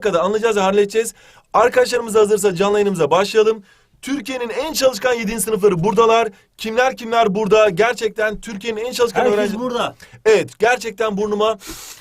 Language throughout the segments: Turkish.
dakikada anlayacağız ve halledeceğiz. Arkadaşlarımız hazırsa canlı yayınımıza başlayalım. Türkiye'nin en çalışkan 7. sınıfları buradalar. Kimler kimler burada? Gerçekten Türkiye'nin en çalışkan Herkes öğrenci... burada. Evet gerçekten burnuma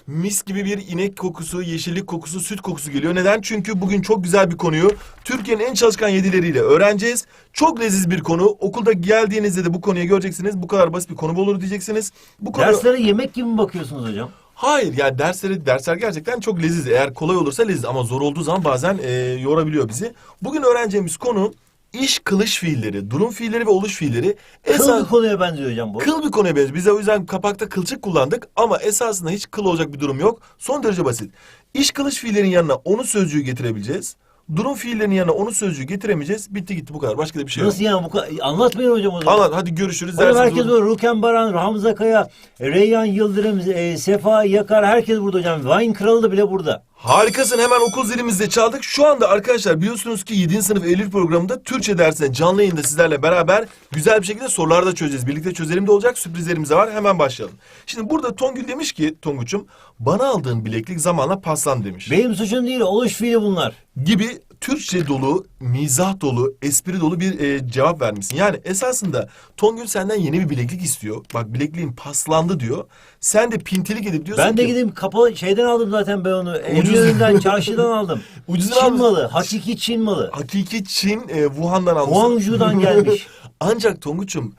mis gibi bir inek kokusu, yeşillik kokusu, süt kokusu geliyor. Neden? Çünkü bugün çok güzel bir konuyu Türkiye'nin en çalışkan yedileriyle öğreneceğiz. Çok leziz bir konu. Okulda geldiğinizde de bu konuyu göreceksiniz. Bu kadar basit bir konu mu olur diyeceksiniz. Bu konu... Derslere yemek gibi mi bakıyorsunuz hocam? Hayır yani dersleri dersler gerçekten çok leziz. Eğer kolay olursa leziz ama zor olduğu zaman bazen e, yorabiliyor bizi. Bugün öğreneceğimiz konu iş kılış fiilleri, durum fiilleri ve oluş fiilleri. Kıl bir konuya benziyor hocam bu. Kıl bir konuya benziyor. Biz de o yüzden kapakta kılçık kullandık ama esasında hiç kıl olacak bir durum yok. Son derece basit. İş kılış fiillerin yanına onu sözcüğü getirebileceğiz. Durum fiillerinin yanına onu sözcüğü getiremeyeceğiz. Bitti gitti bu kadar. Başka da bir şey yok. Nasıl yani bu kadar? Anlatmayın hocam o zaman. Anlat hadi görüşürüz. Hocam dersiniz herkes olur. burada. Ruken Baran, Hamza Kaya, Reyhan Yıldırım, e, Sefa Yakar herkes burada hocam. Vine Kralı da bile burada. Harikasın hemen okul zilimizde çaldık. Şu anda arkadaşlar biliyorsunuz ki 7. sınıf Eylül programında Türkçe dersine canlı yayında sizlerle beraber güzel bir şekilde sorular da çözeceğiz. Birlikte çözelim de olacak sürprizlerimiz de var. Hemen başlayalım. Şimdi burada Tongül demiş ki Tonguç'um bana aldığın bileklik zamanla paslan demiş. Benim suçum değil, oluş fiili bunlar. gibi Türkçe dolu, mizah dolu, espri dolu bir e, cevap vermişsin. Yani esasında Tongül senden yeni bir bileklik istiyor. Bak bilekliğin paslandı diyor. Sen de pintilik edip diyorsun Ben de ki... gideyim kapalı şeyden aldım zaten ben onu. Ucuz. Eminönü'nden, çarşıdan aldım. Ucuzunu Çin malı, hakiki Çin malı. Hakiki Çin e, Wuhan'dan almışsın. Guangzhou'dan gelmiş. Ancak Tonguç'um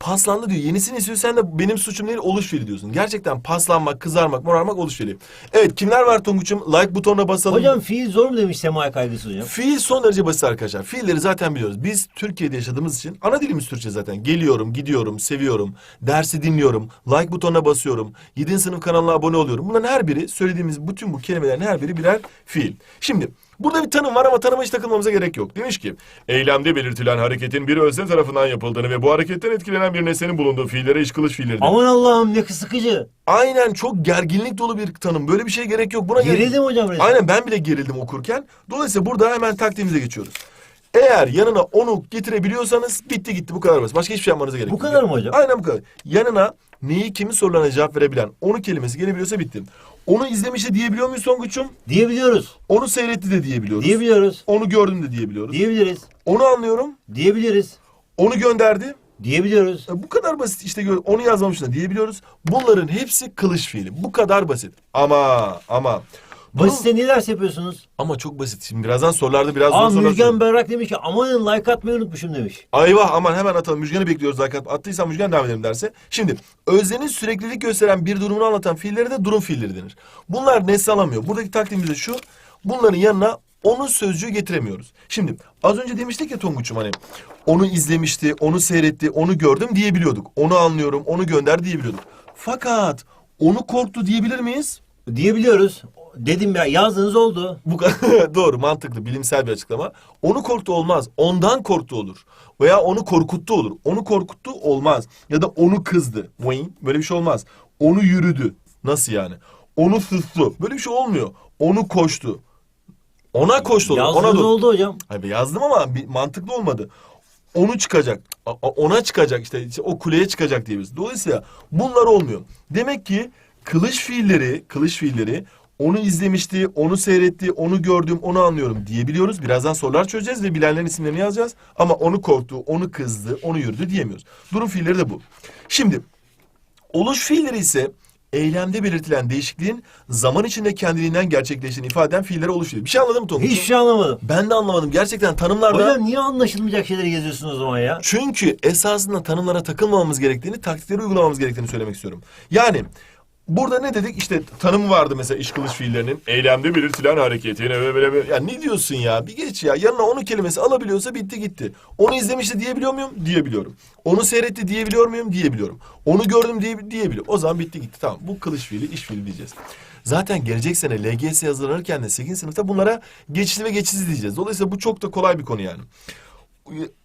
paslandı diyor. Yenisini istiyor. Sen de benim suçum değil oluş fiili diyorsun. Gerçekten paslanmak, kızarmak, morarmak oluş fiili. Evet kimler var Tonguç'um? Like butonuna basalım. Hocam fiil zor mu demiş Sema Kaygısı hocam. Fiil son derece basit arkadaşlar. Fiilleri zaten biliyoruz. Biz Türkiye'de yaşadığımız için ana dilimiz Türkçe zaten. Geliyorum, gidiyorum, seviyorum, dersi dinliyorum, like butonuna basıyorum, 7. sınıf kanalına abone oluyorum. Bunların her biri söylediğimiz bütün bu kelimelerin her biri birer fiil. Şimdi burada bir tanım var ama tanıma hiç takılmamıza gerek yok. Demiş ki eylemde belirtilen hareketin bir özne tarafından yapıldığını ve bu hareketten etkilenen bir nesnenin bulunduğu fiillere iş kılıç fiilleri. denir. Aman Allah'ım ne sıkıcı. Aynen çok gerginlik dolu bir tanım. Böyle bir şeye gerek yok. Buna gerek- Gerildim hocam resmen. Aynen ben bile gerildim okurken. Dolayısıyla burada hemen taktiğimize geçiyoruz. Eğer yanına onu getirebiliyorsanız bitti gitti bu kadar basit. Başka hiçbir şey yapmanıza gerek Bu yok. kadar mı hocam? Aynen bu kadar. Yanına neyi kimin sorularına cevap verebilen onu kelimesi gelebiliyorsa bitti. Onu izlemişti diyebiliyor muyuz Tonguç'um? Diyebiliyoruz. Onu seyretti de diyebiliyoruz. Diyebiliyoruz. Onu gördüm de diyebiliyoruz. Diyebiliriz. Onu anlıyorum. Diyebiliriz. Onu gönderdi. Diyebiliyoruz. E, Bu kadar basit işte gör- onu yazmamış da diyebiliyoruz. Bunların hepsi kılıç fiili. Bu kadar basit. Ama ama Basite ne ders yapıyorsunuz? ama çok basit. Şimdi birazdan sorularda biraz zor Aa sorular Müjgan soracağım. Berrak demiş ki amanın like atmayı unutmuşum demiş. Ayvah aman hemen atalım. Müjgan'ı bekliyoruz. Like at- attıysan Müjgan devam edelim derse. Şimdi öznenin süreklilik gösteren bir durumunu anlatan fiilleri de durum fiilleri denir. Bunlar nesne alamıyor. Buradaki taktiğimiz de şu. Bunların yanına onun sözcüğü getiremiyoruz. Şimdi az önce demiştik ya Tonguç'um hani onu izlemişti, onu seyretti, onu gördüm diyebiliyorduk. Onu anlıyorum, onu gönder diyebiliyorduk. Fakat onu korktu diyebilir miyiz? Diyebiliyoruz. Dedim ya yazdığınız oldu. Bu kadar doğru, mantıklı, bilimsel bir açıklama. Onu korktu olmaz. Ondan korktu olur. Veya onu korkuttu olur. Onu korkuttu olmaz. Ya da onu kızdı. Vay, Böyle bir şey olmaz. Onu yürüdü. Nasıl yani? Onu sustu. Böyle bir şey olmuyor. Onu koştu. Ona koştu olur. Ona Yazdığınız doğru. oldu hocam. Hayır yazdım ama bir mantıklı olmadı. Onu çıkacak. a- a- Ona çıkacak işte, işte o kuleye çıkacak diyebiliriz. Dolayısıyla bunlar olmuyor. Demek ki kılıç fiilleri, kılıç fiilleri onu izlemişti, onu seyretti, onu gördüm, onu anlıyorum diyebiliyoruz. Birazdan sorular çözeceğiz ve bilenlerin isimlerini yazacağız. Ama onu korktu, onu kızdı, onu yürüdü diyemiyoruz. Durum fiilleri de bu. Şimdi oluş fiilleri ise eylemde belirtilen değişikliğin zaman içinde kendiliğinden gerçekleştiğini ifade eden fiillere oluş fiili. Bir şey anladın mı Tonguç? Hiçbir şey anlamadım. Ben de anlamadım. Gerçekten tanımlarda... Hocam niye anlaşılmayacak şeyleri geziyorsunuz o zaman ya? Çünkü esasında tanımlara takılmamamız gerektiğini, taktikleri uygulamamız gerektiğini söylemek istiyorum. Yani burada ne dedik? İşte tanımı vardı mesela iş kılıç fiillerinin. Eylemde belirtilen hareketin. Böyle böyle böyle. Ya ne diyorsun ya? Bir geç ya. Yanına onu kelimesi alabiliyorsa bitti gitti. Onu izlemişti diyebiliyor muyum? Diyebiliyorum. Onu seyretti diyebiliyor muyum? Diyebiliyorum. Onu gördüm diye, diyebiliyorum. O zaman bitti gitti. Tamam. Bu kılıç fiili, iş fiili diyeceğiz. Zaten gelecek sene LGS hazırlanırken de 8. sınıfta bunlara geçişli ve geçişsiz diyeceğiz. Dolayısıyla bu çok da kolay bir konu yani.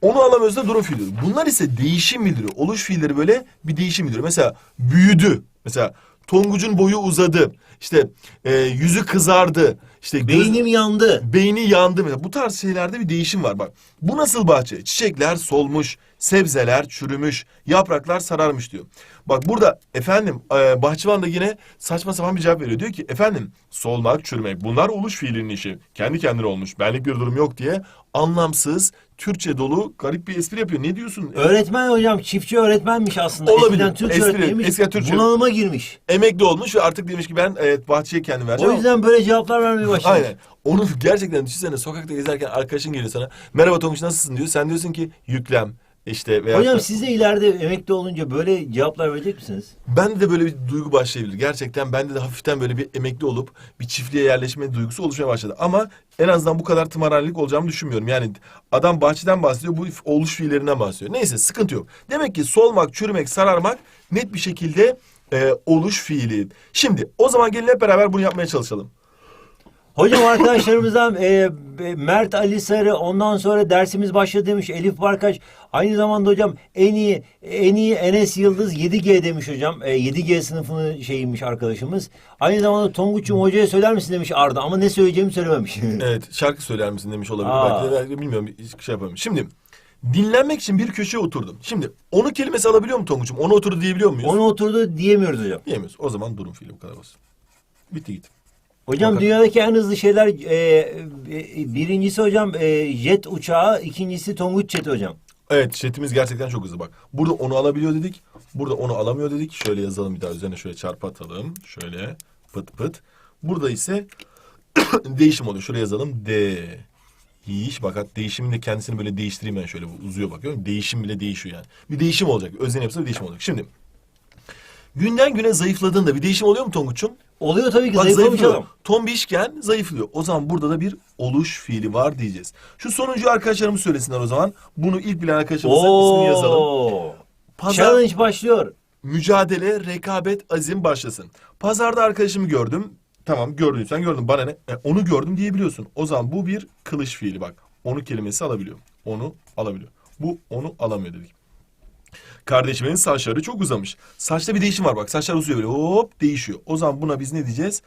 Onu alamıyoruz da durum fiilleri. Bunlar ise değişim bildiriyor. Oluş fiilleri böyle bir değişim bildiriyor. Mesela büyüdü. Mesela Tonguç'un boyu uzadı. İşte e, yüzü kızardı. İşte göz- Beynim yandı. beyni yandı. Mesela bu tarz şeylerde bir değişim var bak. Bu nasıl bahçe? Çiçekler solmuş, Sebzeler çürümüş, yapraklar sararmış diyor. Bak burada efendim e, bahçıvan da yine saçma sapan bir cevap veriyor. Diyor ki efendim solmak, çürümek bunlar oluş fiilinin işi. Kendi kendine olmuş. Benlik bir durum yok diye anlamsız, Türkçe dolu garip bir espri yapıyor. Ne diyorsun? Öğretmen hocam çiftçi öğretmenmiş aslında. Olabilir. Eskiden Türkçe Espri, öğretmeniymiş. eskiden Türkçe. Bunalıma girmiş. Emekli olmuş ve artık demiş ki ben evet, bahçeye kendim vereceğim. O yüzden böyle cevaplar vermeye başlamış. Aynen. Onu gerçekten düşünsene sokakta gezerken arkadaşın geliyor sana. Merhaba Tonguç nasılsın diyor. Sen diyorsun ki yüklem işte veya Hocam siz de ileride emekli olunca böyle cevaplar verecek misiniz? Bende de böyle bir duygu başlayabilir. Gerçekten bende de hafiften böyle bir emekli olup bir çiftliğe yerleşme duygusu oluşmaya başladı. Ama en azından bu kadar tımarhanelik olacağımı düşünmüyorum. Yani adam bahçeden bahsediyor, bu oluş fiillerinden bahsediyor. Neyse sıkıntı yok. Demek ki solmak, çürümek, sararmak net bir şekilde e, oluş fiili. Şimdi o zaman gelin hep beraber bunu yapmaya çalışalım. Hocam arkadaşlarımızdan e, e, Mert Ali Sarı ondan sonra dersimiz başladı demiş Elif Barkaç. Aynı zamanda hocam en iyi en iyi Enes Yıldız 7G demiş hocam. E, 7G sınıfının şeyiymiş arkadaşımız. Aynı zamanda Tonguç'um hocaya söyler misin demiş Arda ama ne söyleyeceğimi söylememiş. Evet şarkı söyler misin demiş olabilir. Aa. Belki belki bilmiyorum hiç şey yapamıyorum. Şimdi dinlenmek için bir köşeye oturdum. Şimdi onu kelimesi alabiliyor mu Tonguç'um? Onu oturdu diyebiliyor muyuz? Onu oturdu diyemiyoruz hocam. Diyemiyoruz. O zaman durum fiili bu kadar basit. Bitti gitti. Hocam Bakın. dünyadaki en hızlı şeyler e, e, birincisi hocam e, jet uçağı, ikincisi Tonguç jeti hocam. Evet jetimiz gerçekten çok hızlı bak. Burada onu alabiliyor dedik. Burada onu alamıyor dedik. Şöyle yazalım bir daha üzerine şöyle çarpı atalım. Şöyle pıt pıt. Burada ise değişim oluyor. Şuraya yazalım. D. Yiyiş bak hat değişimin de kendisini böyle değiştireyim ben şöyle uzuyor bak? Değişim bile değişiyor yani. Bir değişim olacak. Özden hepsi bir değişim olacak. Şimdi günden güne zayıfladığında bir değişim oluyor mu Tonguç'um? Oluyor tabii ki Bak zayıflamış zayıflıyor. adam. Tombişken zayıflıyor. O zaman burada da bir oluş fiili var diyeceğiz. Şu sonuncu arkadaşlarımız söylesinler o zaman. Bunu ilk bilen arkadaşımızın ismini yazalım. Oo. Pazar, Challenge başlıyor. mücadele, rekabet, azim başlasın. Pazarda arkadaşımı gördüm. Tamam gördüysen gördüm. Bana ne? E, onu gördüm diyebiliyorsun. O zaman bu bir kılış fiili bak. Onu kelimesi alabiliyor. Onu alabiliyor. Bu onu alamıyor dedik. Kardeşimin saçları çok uzamış. Saçta bir değişim var bak. Saçlar uzuyor böyle hop değişiyor. O zaman buna biz ne diyeceğiz?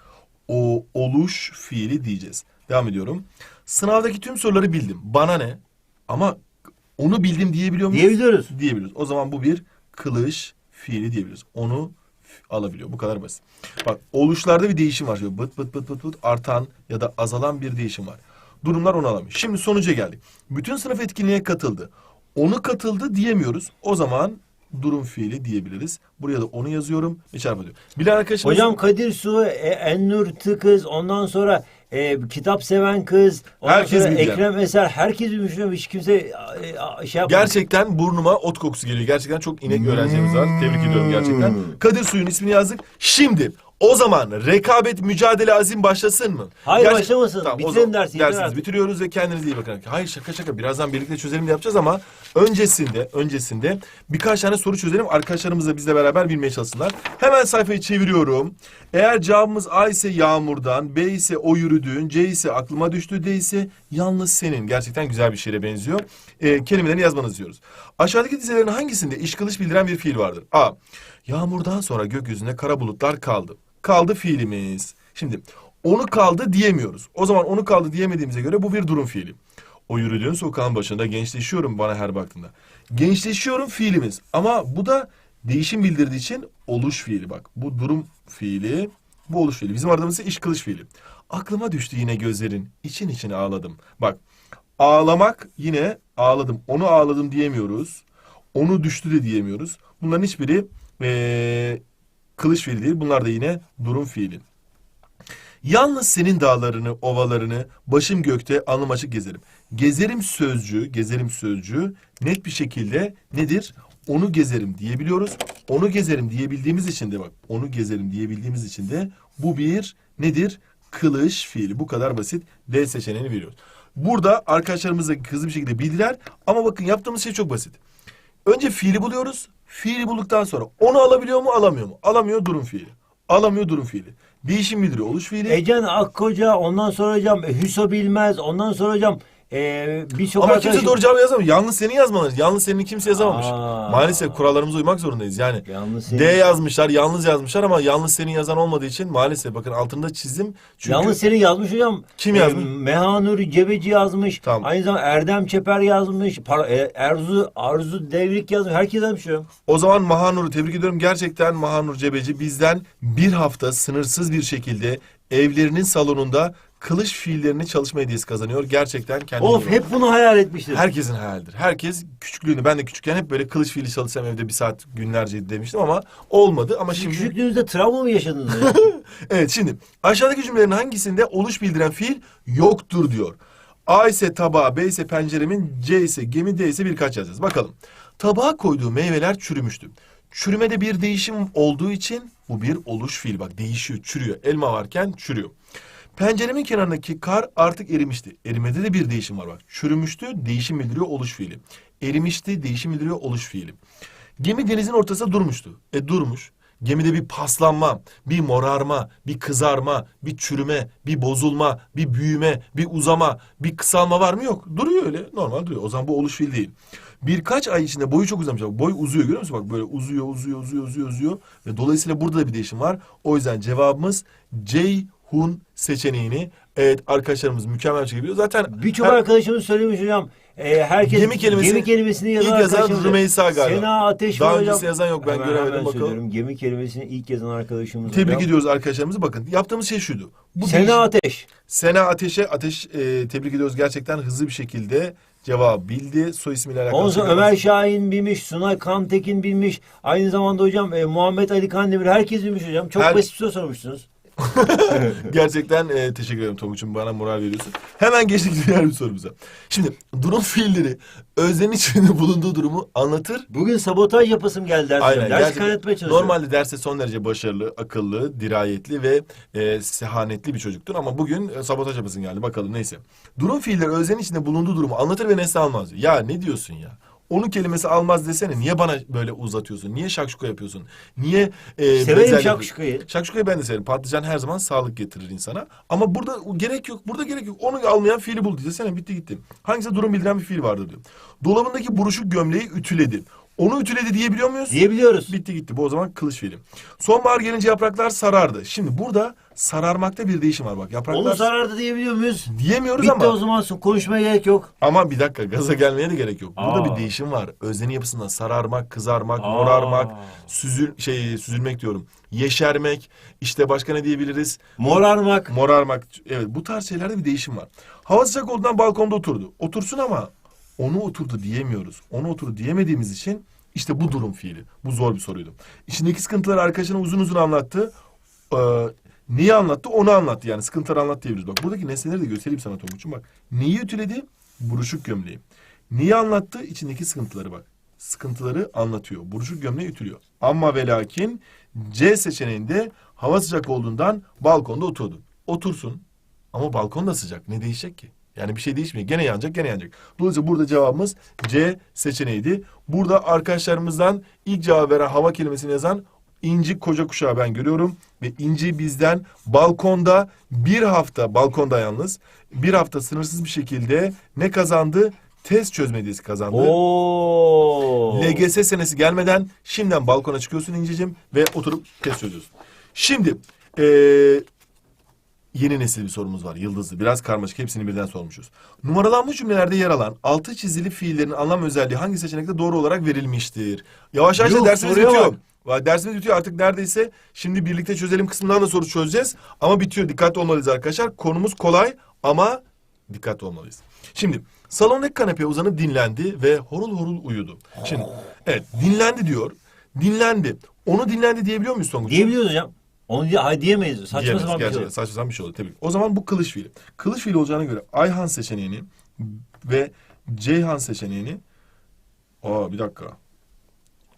O oluş fiili diyeceğiz. Devam ediyorum. Sınavdaki tüm soruları bildim. Bana ne? Ama onu bildim diyebiliyor muyuz? Diyebiliyoruz. Diyebiliyoruz. O zaman bu bir kılış fiili diyebiliriz. Onu alabiliyor. Bu kadar basit. Bak oluşlarda bir değişim var. Şöyle bıt bıt bıt bıt bıt artan ya da azalan bir değişim var. Durumlar onu alamıyor. Şimdi sonuca geldik. Bütün sınıf etkinliğe katıldı. Onu katıldı diyemiyoruz. O zaman durum fiili diyebiliriz. Buraya da onu yazıyorum ve çarpı diyor. Bilen arkadaşımız... Hocam Kadir Su, e, Ennur Tıkız, ondan sonra e, kitap seven kız, ondan Herkes sonra yani. Ekrem Eser, herkes bilmiş. Hiç kimse e, şey yapmadı. Gerçekten burnuma ot kokusu geliyor. Gerçekten çok inek öğrencimiz var. Tebrik ediyorum gerçekten. Hmm. Kadir Suyun ismini yazdık. Şimdi o zaman rekabet, mücadele, azim başlasın mı? Hayır, başlamasın. o Bitirelim zaman dersi, yeter Dersiniz artık. bitiriyoruz ve kendinize iyi bakın. Hayır şaka şaka. Birazdan birlikte çözelim de yapacağız ama öncesinde öncesinde birkaç tane soru çözelim. Arkadaşlarımız da bizle beraber bilmeye çalışsınlar. Hemen sayfayı çeviriyorum. Eğer cevabımız A ise yağmurdan, B ise o yürüdüğün, C ise aklıma düştü, D ise yalnız senin. Gerçekten güzel bir şeye benziyor. Ee, kelimelerini yazmanızı diyoruz. Aşağıdaki dizelerin hangisinde iş kılış bildiren bir fiil vardır? A. Yağmurdan sonra gökyüzünde kara bulutlar kaldı. Kaldı fiilimiz. Şimdi onu kaldı diyemiyoruz. O zaman onu kaldı diyemediğimize göre bu bir durum fiili. O yürüdüğün sokağın başında gençleşiyorum bana her baktığında. Gençleşiyorum fiilimiz ama bu da değişim bildirdiği için oluş fiili bak. Bu durum fiili, bu oluş fiili. Bizim aradığımız iş kılış fiili. Aklıma düştü yine gözlerin. için içine ağladım. Bak ağlamak yine ağladım. Onu ağladım diyemiyoruz. Onu düştü de diyemiyoruz. Bunların hiçbiri eee kılıç fiili değil. Bunlar da yine durum fiili. Yalnız senin dağlarını, ovalarını başım gökte alnım açık gezerim. Gezerim sözcüğü, gezerim sözcüğü net bir şekilde nedir? Onu gezerim diyebiliyoruz. Onu gezerim diyebildiğimiz için de bak, onu gezerim diyebildiğimiz için de bu bir nedir? Kılış fiili. Bu kadar basit. D seçeneğini veriyoruz. Burada arkadaşlarımız da hızlı bir şekilde bildiler. Ama bakın yaptığımız şey çok basit. Önce fiili buluyoruz. Fiili bulduktan sonra onu alabiliyor mu, alamıyor mu? Alamıyor durum fiili. Alamıyor durum fiili. Değişim bildiriyor oluş fiili. Ecen Akkoca, ondan sonra hocam e, Hüso Bilmez, ondan sonra hocam e, birçok Ama kimse doğru cevabı yazamıyor. Yalnız senin yazmaları. Yalnız senin kimse yazamamış. Aa. Maalesef kurallarımıza uymak zorundayız. Yani Yalnız senin- D yazmışlar, yalnız yazmışlar ama yalnız senin yazan olmadığı için maalesef bakın altında çizdim. Çünkü Yalnız senin yazmış hocam. Kim yazmış? E, Mehanur Cebeci yazmış. Tamam. Aynı zamanda Erdem Çeper yazmış. Par- e, Erzu Arzu Devrik yazmış. Herkes yazmış hocam. o zaman Mahanur'u tebrik ediyorum. Gerçekten Mahanur Cebeci bizden bir hafta sınırsız bir şekilde evlerinin salonunda kılıç fiillerini çalışma hediyesi kazanıyor. Gerçekten kendini Of hep bunu hayal etmiştir. Herkesin hayalidir. Herkes küçüklüğünü ben de küçükken hep böyle kılıç fiili çalışsam evde bir saat günlerce demiştim ama olmadı ama Siz şimdi Küçüklüğünüzde travma mı yaşadınız hocam? Evet şimdi aşağıdaki cümlelerin hangisinde oluş bildiren fiil yoktur diyor. A ise tabağı, B ise penceremin, C ise gemi, D ise birkaç yazacağız. Bakalım. Tabağa koyduğu meyveler çürümüştü. Çürümede bir değişim olduğu için bu bir oluş fiil. Bak değişiyor, çürüyor. Elma varken çürüyor. Penceremin kenarındaki kar artık erimişti. Erimede de bir değişim var bak. Çürümüştü, değişim bildiriyor oluş fiili. Erimişti, değişim bildiriyor oluş fiili. Gemi denizin ortasında durmuştu. E durmuş. Gemide bir paslanma, bir morarma, bir kızarma, bir çürüme, bir bozulma, bir büyüme, bir uzama, bir kısalma var mı? Yok. Duruyor öyle. Normal duruyor. O zaman bu oluş fiil değil. Birkaç ay içinde boyu çok uzamış. Boy uzuyor görüyor musun? Bak böyle uzuyor, uzuyor, uzuyor, uzuyor, uzuyor. Ve dolayısıyla burada da bir değişim var. O yüzden cevabımız Ceyhun seçeneğini evet arkadaşlarımız mükemmel bir şekilde biliyor. Zaten Birçok her- arkadaşımız söylemiş hocam. E, herkes Gemi kelimesi- gemi kelimesini yazan ilk yazan arkadaşımız- Rümeysa galiba. Sena Ateş Daha hocam. öncesi yazan yok, ben Hemen- göremedim, hemen bakalım. söylüyorum. Gemi kelimesini ilk yazan arkadaşımız tebrik hocam. ediyoruz arkadaşlarımızı. Bakın yaptığımız şey şuydu. Bu Sena değişim- Ateş. Sena Ateş'e ateş e, tebrik ediyoruz. Gerçekten hızlı bir şekilde cevabı bildi. Soy ismiyle alakalı. Ondan sonra. Ömer Şahin bilmiş, Sunay Kantekin bilmiş. Aynı zamanda hocam e, Muhammed Ali Kandemir herkes bilmiş hocam. Çok Her- basit bir soru sormuşsunuz. Gerçekten e, teşekkür ederim Tonguç'um bana moral veriyorsun. Hemen geçtik diğer bir sorumuza. Şimdi durum fiilleri öznenin içinde bulunduğu durumu anlatır. Bugün sabotaj yapasım geldi dersim. Aynen. Ders gerçekten kaynatmaya çalışıyorum. Normalde derste son derece başarılı, akıllı, dirayetli ve e, sehanetli bir çocuktur. Ama bugün e, sabotaj yapasın geldi. Bakalım neyse. Durum fiilleri öznenin içinde bulunduğu durumu anlatır ve nesne almaz. diyor. Ya ne diyorsun ya? Onun kelimesi almaz desene. Niye bana böyle uzatıyorsun? Niye şakşuka yapıyorsun? Niye e, Severim şakşukayı. Şakşukayı ben de severim. Patlıcan her zaman sağlık getirir insana. Ama burada gerek yok. Burada gerek yok. Onu almayan fiili bul diyesene. Bitti gitti. Hangisi durum bildiren bir fiil vardır diyor. Dolabındaki buruşuk gömleği ütüledi. Onu ütüledi diyebiliyor muyuz? Diyebiliyoruz. Bitti gitti. Bu o zaman kılıç fiili. Sonbahar gelince yapraklar sarardı. Şimdi burada sararmakta bir değişim var bak. Yapraklar Onu zarardı diyebiliyor muyuz? diyemiyoruz Bitti ama o zaman son- konuşmaya gerek yok. ama bir dakika gaza gelmeye de gerek yok. Burada Aa. bir değişim var. Öznenin yapısında sararmak, kızarmak, Aa. morarmak, süzül şey süzülmek diyorum. Yeşermek, işte başka ne diyebiliriz? Morarmak. Morarmak. Evet bu tarz şeylerde bir değişim var. Hava sıcak olduğundan balkonda oturdu. Otursun ama onu oturdu diyemiyoruz. Onu oturdu diyemediğimiz için işte bu durum fiili. Bu zor bir soruydu. İçindeki sıkıntıları arkadaşına uzun uzun anlattı. Ee, neyi anlattı? Onu anlattı yani. Sıkıntıları anlattı diyebiliriz. Bak buradaki nesneleri de göstereyim sana Tonguç'um bak. Neyi ütüledi? Buruşuk gömleği. Neyi anlattı? İçindeki sıkıntıları bak. Sıkıntıları anlatıyor. Buruşuk gömleği ütülüyor. Ama ve lakin C seçeneğinde hava sıcak olduğundan balkonda oturdu. Otursun ama balkon da sıcak. Ne değişecek ki? Yani bir şey değişmiyor. Gene yanacak, gene yanacak. Dolayısıyla burada cevabımız C seçeneğiydi. Burada arkadaşlarımızdan ilk cevap veren hava kelimesini yazan İnci koca kuşağı ben görüyorum. Ve İnci bizden balkonda bir hafta, balkonda yalnız, bir hafta sınırsız bir şekilde ne kazandı? Test çözme hediyesi kazandı. Oo. LGS senesi gelmeden şimdiden balkona çıkıyorsun İnci'cim ve oturup test çözüyorsun. Şimdi eee, yeni nesil bir sorumuz var. Yıldızlı. Biraz karmaşık. Hepsini birden sormuşuz. Numaralanmış cümlelerde yer alan altı çizili fiillerin anlam özelliği hangi seçenekte doğru olarak verilmiştir? Yavaş yavaş da Yuh, dersimiz soruya bitiyor. Dersimiz bitiyor artık neredeyse. Şimdi birlikte çözelim kısmından da soru çözeceğiz. Ama bitiyor. Dikkatli olmalıyız arkadaşlar. Konumuz kolay ama dikkatli olmalıyız. Şimdi salondaki kanepeye uzanıp dinlendi ve horul horul uyudu. Şimdi evet dinlendi diyor. Dinlendi. Onu dinlendi diyebiliyor muyuz Tonguç? Diyebiliyoruz hocam. Onu diye, ay diyemeyiz. Saçma Diyemeyiz, sapan bir şey. gerçekten saçma sapan bir şey oldu. Tebrik. O zaman bu kılıç fiili. Kılıç fiili olacağına göre Ayhan seçeneğini ve Ceyhan seçeneğini Aa bir dakika.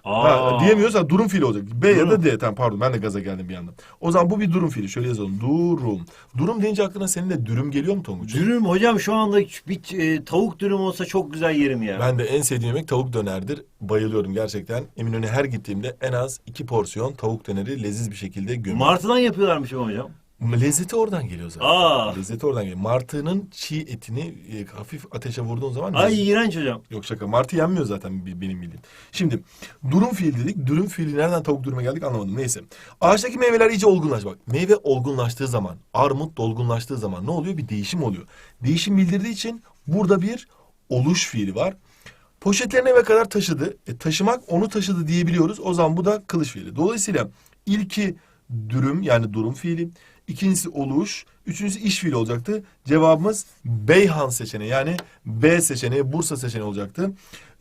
Ha, ha durum fiili olacak. B ya da. D. Tamam pardon ben de gaza geldim bir yandan. O zaman bu bir durum fiili. Şöyle yazalım. Durum. Durum deyince aklına senin de dürüm geliyor mu Tonguç? Dürüm hocam şu anda bir e, tavuk dürüm olsa çok güzel yerim ya. Ben de en sevdiğim yemek tavuk dönerdir. Bayılıyorum gerçekten. Eminönü'ne her gittiğimde en az iki porsiyon tavuk döneri leziz bir şekilde gömüyorum. Martıdan yapıyorlarmış hocam. Lezzeti oradan geliyor zaten. Aa. Lezzeti oradan geliyor. Martının çiğ etini e, hafif ateşe vurduğun zaman Ay iğrenç hocam. Yok şaka. Martı yenmiyor zaten benim bildiğim. Şimdi durum fiil dedik. Durum fiili nereden tavuk duruma geldik anlamadım. Neyse. Ağaçtaki meyveler iyice olgunlaş. Bak meyve olgunlaştığı zaman, armut dolgunlaştığı zaman ne oluyor? Bir değişim oluyor. Değişim bildirdiği için burada bir oluş fiili var. Poşetlerini eve kadar taşıdı. E, taşımak onu taşıdı diyebiliyoruz. O zaman bu da kılıç fiili. Dolayısıyla ilki dürüm yani durum fiili. İkincisi oluş. Üçüncüsü iş fiili olacaktı. Cevabımız Beyhan seçeneği yani B seçeneği Bursa seçeneği olacaktı.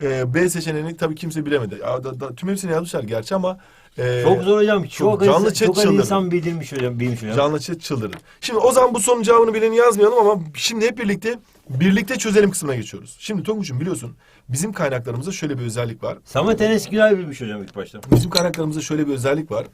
Ee, B seçeneğini tabii kimse bilemedi. Ya, da, da- tüm hepsini yazmışlar gerçi ama e, Çok zor hocam. Çok, çok canlı chat çok az çıldırdı. insan bildirmiş hocam. Bilmiş hocam. Canlı chat çıldırdı. Şimdi o zaman bu sorunun cevabını bileni yazmayalım ama şimdi hep birlikte birlikte çözelim kısmına geçiyoruz. Şimdi Tonguç'um biliyorsun bizim kaynaklarımızda şöyle bir özellik var. Samet Enes Güler bilmiş hocam ilk başta. Bizim kaynaklarımızda şöyle bir özellik var.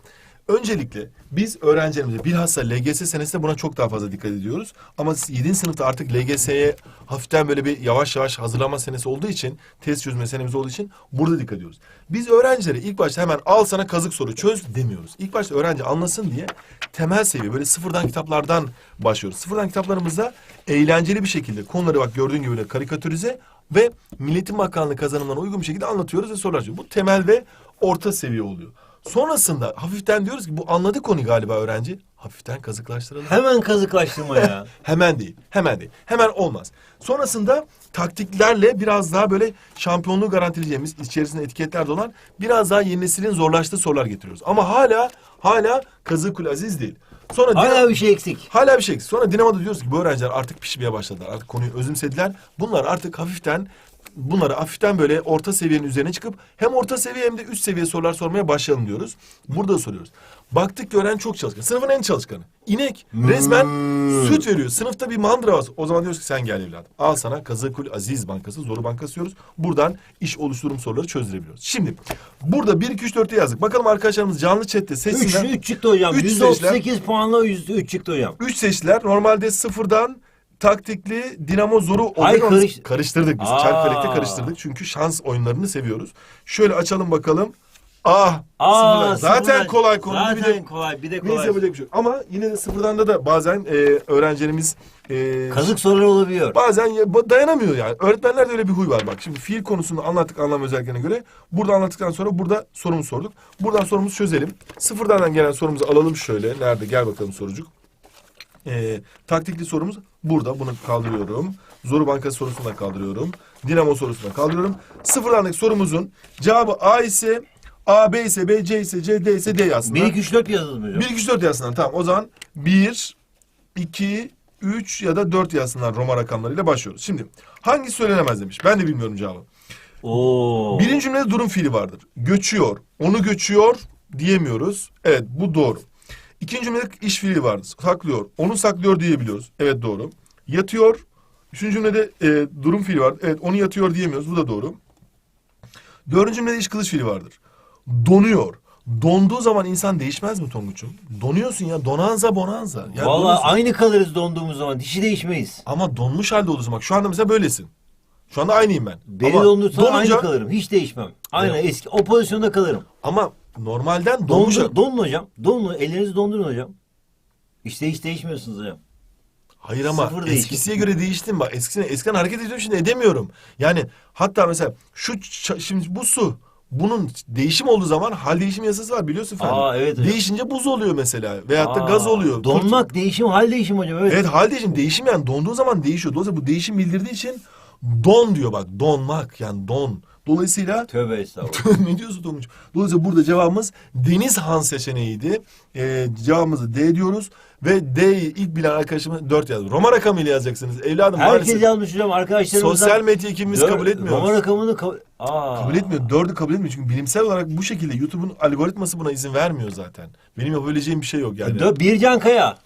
Öncelikle biz öğrencilerimize bilhassa LGS senesinde buna çok daha fazla dikkat ediyoruz. Ama 7. sınıfta artık LGS'ye hafiften böyle bir yavaş yavaş hazırlama senesi olduğu için, test çözme senemiz olduğu için burada dikkat ediyoruz. Biz öğrencilere ilk başta hemen al sana kazık soru çöz demiyoruz. İlk başta öğrenci anlasın diye temel seviye böyle sıfırdan kitaplardan başlıyoruz. Sıfırdan kitaplarımızda eğlenceli bir şekilde konuları bak gördüğün gibi böyle karikatürize ve Milletin Bakanlığı kazanımlarına uygun bir şekilde anlatıyoruz ve sorular. Bu temel ve orta seviye oluyor. Sonrasında hafiften diyoruz ki bu anladı konuyu galiba öğrenci. Hafiften kazıklaştıralım. Hemen kazıklaştırma ya. Hemen değil. Hemen değil. Hemen olmaz. Sonrasında taktiklerle biraz daha böyle şampiyonluğu garantileyeceğimiz içerisinde etiketler de olan biraz daha yeni neslin zorlaştığı sorular getiriyoruz. Ama hala hala kazıkul aziz değil. Sonra Hala bir şey eksik. Hala bir şey eksik. Sonra Dinamo'da diyoruz ki bu öğrenciler artık pişmeye başladılar. Artık konuyu özümsediler. Bunlar artık hafiften bunları hafiften böyle orta seviyenin üzerine çıkıp hem orta seviye hem de üst seviye sorular sormaya başlayalım diyoruz. Burada soruyoruz. Baktık öğrenci çok çalışkan. Sınıfın en çalışkanı. İnek. Resmen süt veriyor. Sınıfta bir mandıra var. O zaman diyoruz ki sen gel evladım. Al sana Kazakul Aziz Bankası, Zoru Bankası diyoruz. Buradan iş oluşturum soruları çözdürebiliyoruz. Şimdi burada 1, 2, 3, 4'te yazdık. Bakalım arkadaşlarımız canlı chatte 3 sesinden. 3 çıktı hocam. Üç %38 puanla 3 çıktı hocam. Üç seçtiler. Normalde sıfırdan taktikli Dinamo Zoru Ay, karış- karıştırdık biz. Aa. Çarkfelek'te karıştırdık. Çünkü şans oyunlarını seviyoruz. Şöyle açalım bakalım. Ah! Sıfırdan. Zaten sıfırdan- kolay konu. Zaten Bir de kolay. Bir de neyse kolay. yapacak bir şey yok. Ama yine de sıfırdan da, da bazen e, öğrencilerimiz e, Kazık soruları olabiliyor. bazen ya- ba- dayanamıyor yani. Öğretmenlerde öyle bir huy var bak. Şimdi fiil konusunu anlattık anlam özelliklerine göre. Burada anlattıktan sonra burada sorumuzu sorduk. Buradan sorumuzu çözelim. Sıfırdan gelen sorumuzu alalım şöyle. Nerede? Gel bakalım sorucuk. Ee, taktikli sorumuz burada. Bunu kaldırıyorum. Zoru Bankası sorusunu da kaldırıyorum. Dinamo sorusunu da kaldırıyorum. Sıfırlandaki sorumuzun cevabı A ise A, B ise B, C ise C, D ise D yazsınlar. 1 2 3 4 yazalım hocam. 1, 2, 3, 4 yazsınlar. Tamam o zaman 1, 2, 3 ya da 4 yazsınlar Roma rakamlarıyla başlıyoruz. Şimdi hangisi söylenemez demiş. Ben de bilmiyorum cevabı. Oo. Birinci cümlede durum fiili vardır. Göçüyor. Onu göçüyor diyemiyoruz. Evet bu doğru. İkinci cümlede iş fiili vardır. Saklıyor. Onu saklıyor diyebiliyoruz. Evet doğru. Yatıyor. Üçüncü cümlede e, durum fiili var. Evet onu yatıyor diyemiyoruz. Bu da doğru. Dördüncü cümlede iş kılıç fiili vardır. Donuyor. Donduğu zaman insan değişmez mi Tonguç'um? Donuyorsun ya. Donanza bonanza. Ya Vallahi donuyorsun. aynı kalırız donduğumuz zaman. Dişi değişmeyiz. Ama donmuş halde olursun. Bak şu anda mesela böylesin. Şu anda aynıyım ben. Beni Ama dondursan donunca- aynı kalırım. Hiç değişmem. Aynı Evet. eski. O pozisyonda kalırım. Ama normalden donmuş. Dondur, donun hocam. Donun. Ellerinizi dondurun hocam. İşte hiç değişmiyorsunuz hocam. Hayır ama Sıfır değişim. eskisiye göre değiştim bak. Eskisine, eskiden hareket ediyorum şimdi edemiyorum. Yani hatta mesela şu şimdi bu su bunun değişim olduğu zaman hal değişim yasası var biliyorsun efendim. Aa, evet hocam. Değişince buz oluyor mesela veyahut da Aa, gaz oluyor. Donmak değişim, hal değişim hocam. Evet. Evet hal değişim değişim yani donduğu zaman değişiyor. Dolayısıyla bu değişim bildirdiği için don diyor bak donmak yani don. Dolayısıyla Tövbe estağfurullah. ne diyorsun Tonguç? Dolayısıyla burada cevabımız Deniz Han seçeneğiydi. Ee, cevabımızı D diyoruz. Ve D'yi ilk bilen arkadaşımız 4 yazdı. Roma rakamıyla yazacaksınız. Evladım Herkes maalesef yazmış hocam arkadaşlarımızdan. sosyal medya ekibimiz Dör- kabul etmiyor. Roma rakamını kabul... Aa. Kabul etmiyor. Dördü kabul etmiyor. Çünkü bilimsel olarak bu şekilde YouTube'un algoritması buna izin vermiyor zaten. Benim yapabileceğim bir şey yok yani. Dö- Bircan Kaya.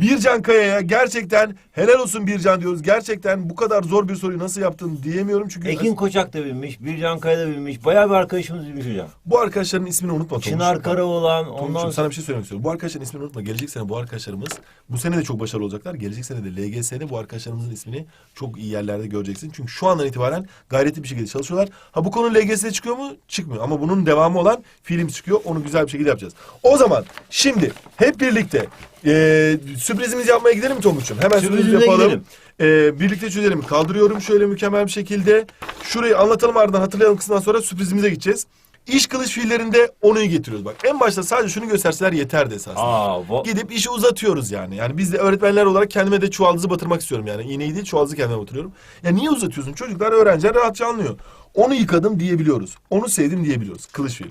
Bircan Kaya'ya gerçekten helal olsun Bircan diyoruz. Gerçekten bu kadar zor bir soruyu nasıl yaptın diyemiyorum. Çünkü Ekin Koçak da bilmiş. Bircan Kaya da bilmiş. Bayağı bir arkadaşımız bilmiş hocam. bu arkadaşların ismini unutma. Çınar Tonguç'um. Karaoğlan. Ondan sana bir şey söylemek istiyorum. Bu arkadaşların ismini unutma. Gelecek sene bu arkadaşlarımız bu sene de çok başarılı olacaklar. Gelecek sene de LGS'de bu arkadaşlarımızın ismini çok iyi yerlerde göreceksin. Çünkü şu andan itibaren gayretli bir şekilde çalışıyorlar. Ha bu konu LGS'de çıkıyor mu? Çıkmıyor. Ama bunun devamı olan film çıkıyor. Onu güzel bir şekilde yapacağız. O zaman şimdi hep birlikte Ee, sürprizimizi yapmaya gidelim mi Tonguç'um? Hemen sürpriz Sürprizimize yapalım. gidelim. Ee, birlikte çözelim. Kaldırıyorum şöyle mükemmel bir şekilde. Şurayı anlatalım ardından hatırlayalım kısmından sonra sürprizimize gideceğiz. İş kılıç fiillerinde onuyu getiriyoruz. Bak en başta sadece şunu gösterseler yeterdi esasında. Aa, vo- Gidip işi uzatıyoruz yani. Yani biz de öğretmenler olarak kendime de çuvaldızı batırmak istiyorum yani. İğneyi değil çuvaldızı kendime batırıyorum. Ya niye uzatıyorsun? Çocuklar öğrenciler rahatça anlıyor. Onu yıkadım diyebiliyoruz. Onu sevdim diyebiliyoruz. Kılıç fiili.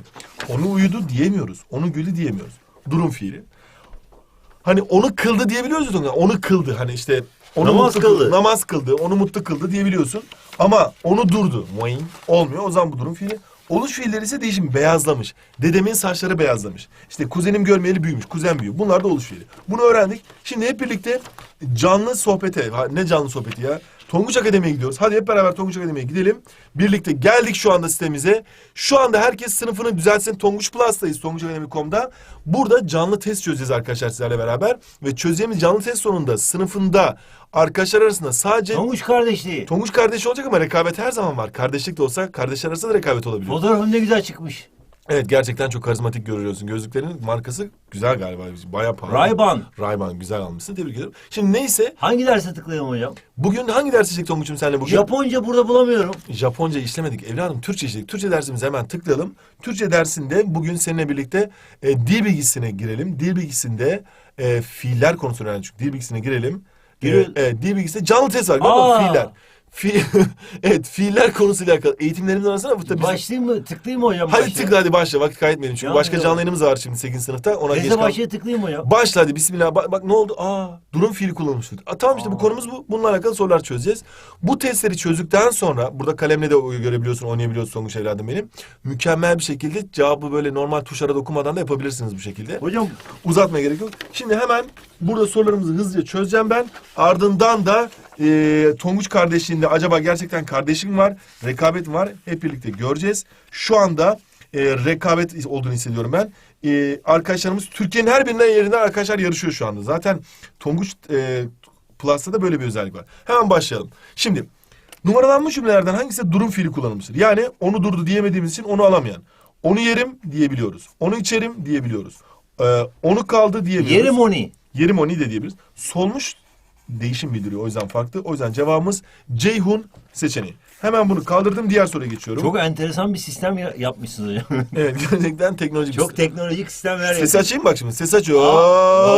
Onu uyudu diyemiyoruz. Onu güldü diyemiyoruz. Durum fiili. Hani onu kıldı diyebiliyoruz ya. Onu kıldı. Hani işte onu Namaz mutlu kıldı. Namaz kıldı. Onu mutlu kıldı diyebiliyorsun. Ama onu durdu. Moing. Olmuyor. O zaman bu durum fiili. Oluş fiilleri ise değişim. Beyazlamış. Dedemin saçları beyazlamış. İşte kuzenim görmeyeli büyümüş. Kuzen büyüyor. Bunlar da oluş fiili. Bunu öğrendik. Şimdi hep birlikte canlı sohbete. Ne canlı sohbeti ya? Tonguç Akademi'ye gidiyoruz. Hadi hep beraber Tonguç Akademi'ye gidelim. Birlikte geldik şu anda sitemize. Şu anda herkes sınıfını düzeltsin. Tonguç Plus'tayız tonguçakademi.com'da. Burada canlı test çözeceğiz arkadaşlar sizlerle beraber. Ve çözeceğimiz canlı test sonunda sınıfında arkadaşlar arasında sadece Tonguç kardeşliği. Tonguç kardeş olacak ama rekabet her zaman var. Kardeşlik de olsa kardeşler arasında da rekabet olabiliyor. Fotoğrafın ne güzel çıkmış. Evet gerçekten çok karizmatik görüyorsun. Gözlüklerin markası güzel galiba. Bayağı pahalı. Ray-Ban. Ray-Ban güzel almışsın. Tebrik ederim. Şimdi neyse Hangi derse tıklayalım hocam? bugün hangi ders işledik Tonguç'um senle bugün? Japonca burada bulamıyorum. Japonca işlemedik evladım. Türkçe işledik. Türkçe dersimize hemen tıklayalım. Türkçe dersinde bugün seninle birlikte e, dil bilgisine girelim. Dil bilgisinde e, fiiller konusunu öğrendik. Dil bilgisine girelim. E, Giril- evet, dil bilgisinde canlı test var. Aa! Fiiller. Fi evet fiiller konusuyla alakalı. Eğitimlerimizin arasında bu tabii Başlayayım mı? Tıklayayım mı hocam? Hadi tıkla hadi başla vakit kaybetmeyelim. Çünkü Ya, başka yok. canlı yayınımız var şimdi 8. sınıfta. Ona geç kal. başlığa tıklayayım hocam? Başla hadi bismillah. Bak, bak ne oldu? Aa durum fiili kullanılmıştır. Aa, tamam işte bu Aa. konumuz bu. Bununla alakalı sorular çözeceğiz. Bu testleri çözdükten sonra burada kalemle de görebiliyorsun, oynayabiliyorsun Tonguç evladım benim. Mükemmel bir şekilde cevabı böyle normal tuşlara dokunmadan da yapabilirsiniz bu şekilde. Hocam Uzatmaya gerek yok. Şimdi hemen burada sorularımızı hızlıca çözeceğim ben. Ardından da e, Tonguç kardeşliğinde acaba gerçekten kardeşlik mi var, rekabet var? Hep birlikte göreceğiz. Şu anda e, rekabet olduğunu hissediyorum ben. E, arkadaşlarımız Türkiye'nin her birinden yerinden arkadaşlar yarışıyor şu anda. Zaten Tonguç e, Plus'ta da böyle bir özellik var. Hemen başlayalım. Şimdi numaralanmış cümlelerden hangisi durum fiili kullanılmıştır? Yani onu durdu diyemediğimiz için onu alamayan. Onu yerim diyebiliyoruz. Onu içerim diyebiliyoruz. E, onu kaldı diyebiliyoruz. yerim oni. Yerim oni de diyebiliriz. Solmuş değişim bildiriyor. O yüzden farklı. O yüzden cevabımız Ceyhun seçeneği. Hemen bunu kaldırdım. Diğer soruya geçiyorum. Çok enteresan bir sistem ya- yapmışsınız hocam. Evet gerçekten teknolojik. Çok teknolojik sistemler Sesi açayım bak şimdi. Sesi açıyor. Aa.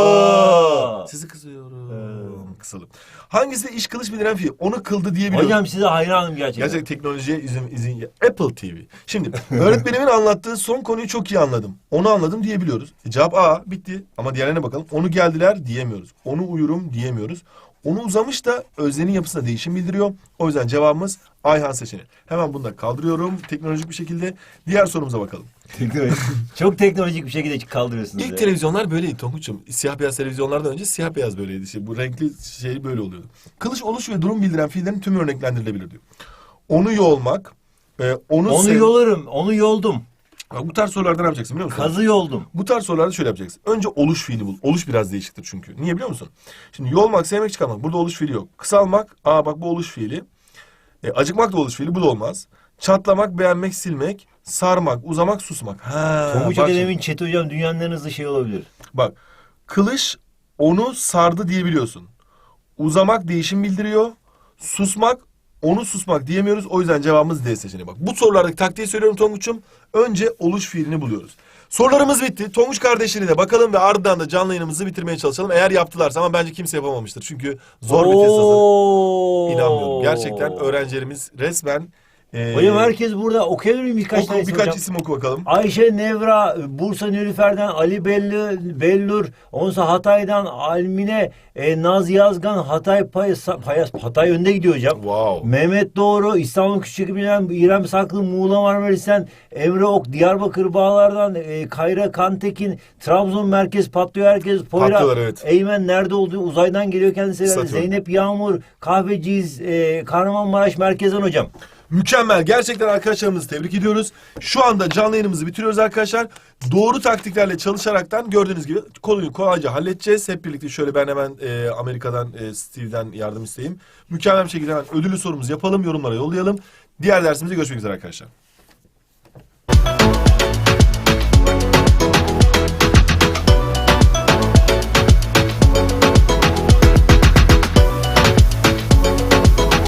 Oo. Sesi kısıyorum. Kısalım. Hangisi iş kılıç bildiren fiil? Onu kıldı diyebiliyorum. Hocam size hayranım gerçekten. Gerçek teknolojiye izin, izin Apple TV. Şimdi öğretmenimin anlattığı son konuyu çok iyi anladım. Onu anladım diyebiliyoruz. E, cevap A bitti. Ama diğerlerine bakalım. Onu geldiler diyemiyoruz. Onu uyurum diyemiyoruz. Onu uzamış da öznenin yapısına değişim bildiriyor. O yüzden cevabımız Ayhan seçeneği. Hemen bunu da kaldırıyorum teknolojik bir şekilde. Diğer sorumuza bakalım. Teknolojik. Çok teknolojik bir şekilde kaldırıyorsunuz. İlk ya. televizyonlar böyleydi Tonguç'um. Siyah beyaz televizyonlardan önce siyah beyaz böyleydi. İşte bu renkli şey böyle oluyordu. Kılıç oluş ve durum bildiren fiillerin tümü örneklendirilebilir diyor. Onu yolmak, e, onu, Onu sev- yolarım. Onu yoldum. Bak, bu tarz sorularda ne yapacaksın biliyor musun? Kazı yoldum. Bu tarz sorularda şöyle yapacaksın. Önce oluş fiili bul. Oluş biraz değişiktir çünkü. Niye biliyor musun? Şimdi yolmak, sevmek, çıkarmak. Burada oluş fiili yok. Kısalmak, aa bak bu oluş fiili. E, acıkmak da oluş fiili, bu da olmaz. Çatlamak, beğenmek, silmek, sarmak, uzamak, susmak. Ha, Tonguç bak. Akademi'nin chat hocam dünyanın en hızlı şey olabilir. Bak kılıç onu sardı diyebiliyorsun. Uzamak değişim bildiriyor. Susmak onu susmak diyemiyoruz. O yüzden cevabımız D seçeneği. Bak bu sorulardaki taktiği söylüyorum Tonguç'um. Önce oluş fiilini buluyoruz. Sorularımız bitti. Tonguç kardeşleri de bakalım ve ardından da canlı yayınımızı bitirmeye çalışalım. Eğer yaptılarsa ama bence kimse yapamamıştır. Çünkü zor bir test hazır. İnanmıyorum. Gerçekten öğrencilerimiz resmen... e, Hocam herkes burada miyim birkaç oku, tanesi birkaç hocam? isim oku bakalım. Ayşe Nevra, Bursa Nilüfer'den Ali Belli, Bellur, onsa Hatay'dan Almine, e, Naz Yazgan, Hatay Payas, Payas, Hatay önde gidiyor hocam. Wow. Mehmet Doğru, İstanbul Küçükbinen, İrem Saklı, Muğla Marmaris'ten, Emre Ok, Diyarbakır Bağlar'dan, e, Kayra Kantekin, Trabzon Merkez patlıyor herkes, Poyra, Patlıyorlar, evet. Eymen nerede olduğu uzaydan geliyor kendisi. Zeynep Yağmur, Kahveciyiz, e, Kahramanmaraş Merkez'den hocam. Mükemmel. Gerçekten arkadaşlarımızı tebrik ediyoruz. Şu anda canlı yayınımızı bitiriyoruz arkadaşlar. Doğru taktiklerle çalışaraktan gördüğünüz gibi konuyu kolayca halledeceğiz. Hep birlikte şöyle ben hemen e, Amerika'dan e, Steve'den yardım isteyeyim. Mükemmel bir şekilde hemen ödüllü sorumuzu yapalım, yorumlara yollayalım. Diğer dersimizde görüşmek üzere arkadaşlar.